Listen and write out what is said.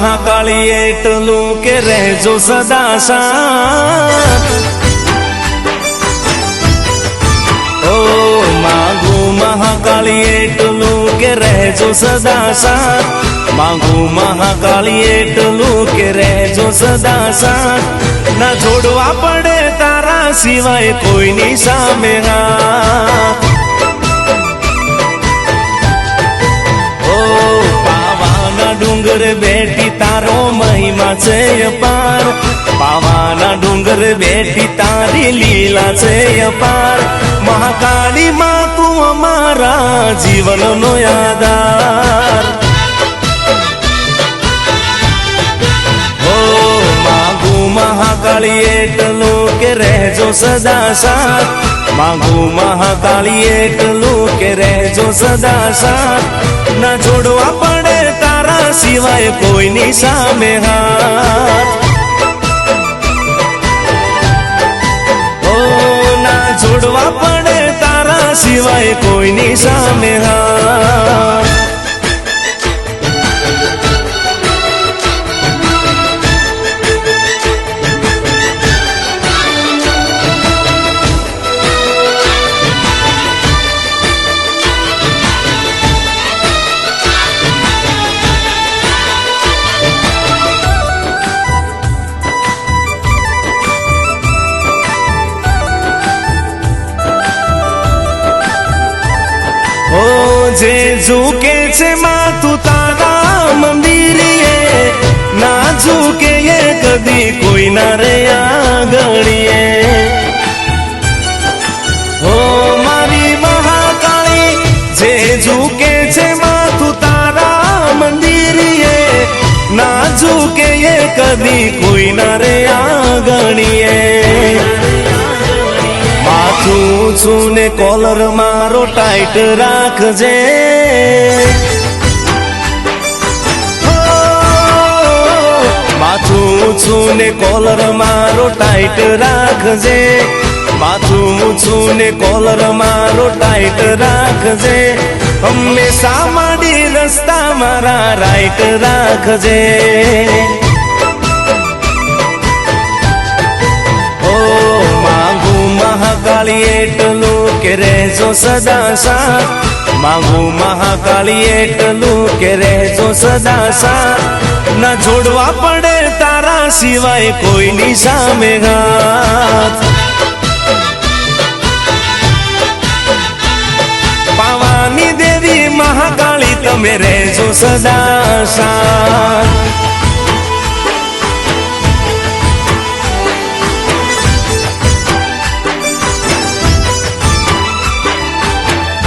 મહાકાળી એટલું કે રહેજો સદા ઓ માગુ મહાકાળી એટલું કે રહેજો સદા માગુ મહાકાળી એટલું કે રહેજો સદા ના છોડવા પડે તારા સિવાય કોઈની સામે પાવાના ડુંગર બેઠી તારો મહિમા છે અપાર. પાવાના ડુંગર બેઠી તારી લીલા છે અપાર. મહાકાળી માં તું અમારા જીવનનો આધાર મહાકાળી એટલું કે રહેજો સદા સાથ માગુ મહાકાળી એટલું કે રહેજો સદા સાથ ના છોડવા પડે સિવાય કોઈની સામે હાથ. ઓ ના જોડવા પડે તારા સિવાય કોઈની સામે હાથ. જે ઝૂકે છે માથું તારા મંદિરીએ ના ઝૂકે એ કદી કોઈ ના રે આગળીએ. હો મારી મહાકાળી, જે ઝૂકે છે માથું તારા મંદિરીએ ના ઝૂકે એ કદી કોઈ ના રે આગળીએ. માથું ઊંચું ને કોલર મારો ટાઈટ રાખજે. માથું ઊંચું ને કોલર મારો ટાઈટ રાખજે. માથું ઊંચું ને કોલર મારો ટાઈટ રાખજે. હંમેશા માડી રસ્તા મારા રાઈટ રાખજે. ઓ માગું મહાકાળી એટલું કે રહેજો સદા સાથ માંગુ મહાકાળી એટલું કે રહેજો સદા સાથ ના જોડવા પડે તારા સિવાય કોઈની સામે હાથ. પાવાની દેવી મહાકાળી, તમે રહેજો સદા સાથ